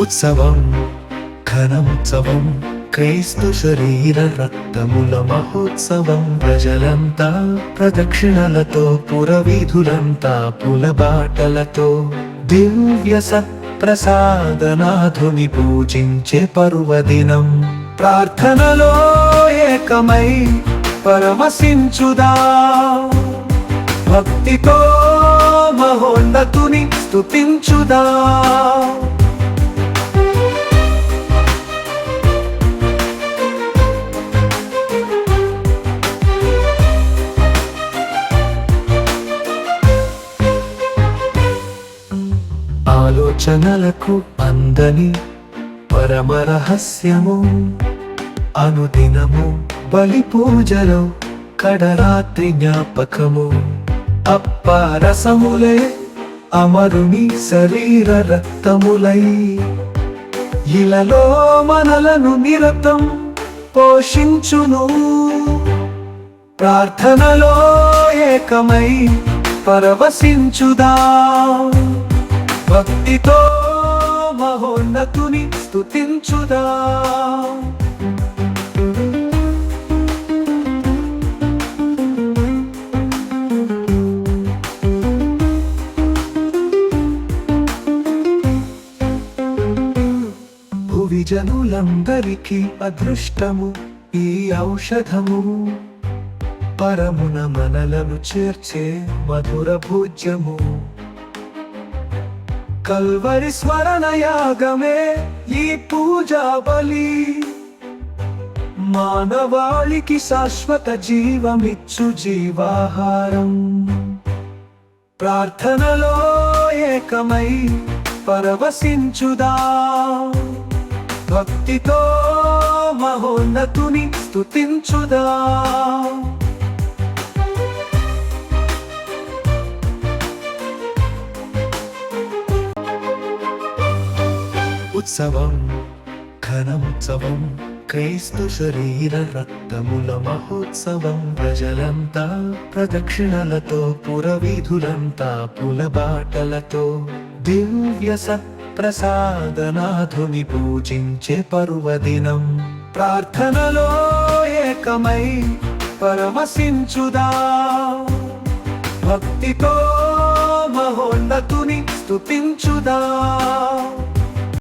ఉత్సవం ఘనోత్సవం క్రైస్తు శరీర రక్తముల మహోత్సవం. ప్రజలంతా ప్రదక్షిణలతో పురవీధులంతా పులబాటలతో దివ్య సత్ప్రసాదనాథుని పూజించే పర్వదినం. ప్రార్థనలో ఏకమై పరమశించుదా. భక్తితో మహోన్నతుని స్తుతించుదా. ఆలోచనలకు అందని పరమరహస్యము అనుదినము బలి పూజలో కడరాత్రి జ్ఞాపకము. అప్పారసములే అమరుని శరీర రక్తములై. ఇలలో మనలను నిరతం పోషించును. ప్రార్థనలో ఏకమై పరవశించుదా. భక్తితో మహోన్నతుని స్తుతించుదా. జనులందరికీ అదృష్టము ఈ ఔషధము. పరమున మనలను చేర్చే మధుర భోజ్యము కల్వరి స్మరణయాగమే ఈ పూజా బలి. మానవాళికి శాశ్వత జీవమిచ్చు జీవాహారం. ప్రార్థనలో ఏకమై పరవశించుదా. భక్తితో మహోన్నతుని స్థుతించుదా ఉత్సవం ఘనోత్సవం క్రైస్తు శరీర రక్తముల మహోత్సవం. ప్రజలంతా ప్రదక్షిణలతో పురవీధులంతా పులబాటలతో దివ్య సత్ప్రసాదనాథుని పూజించే పర్వదినం. ప్రార్థనలో ఏకమై పరమశించుదా భక్తితో మహోన్నతుని స్తుతించుదా.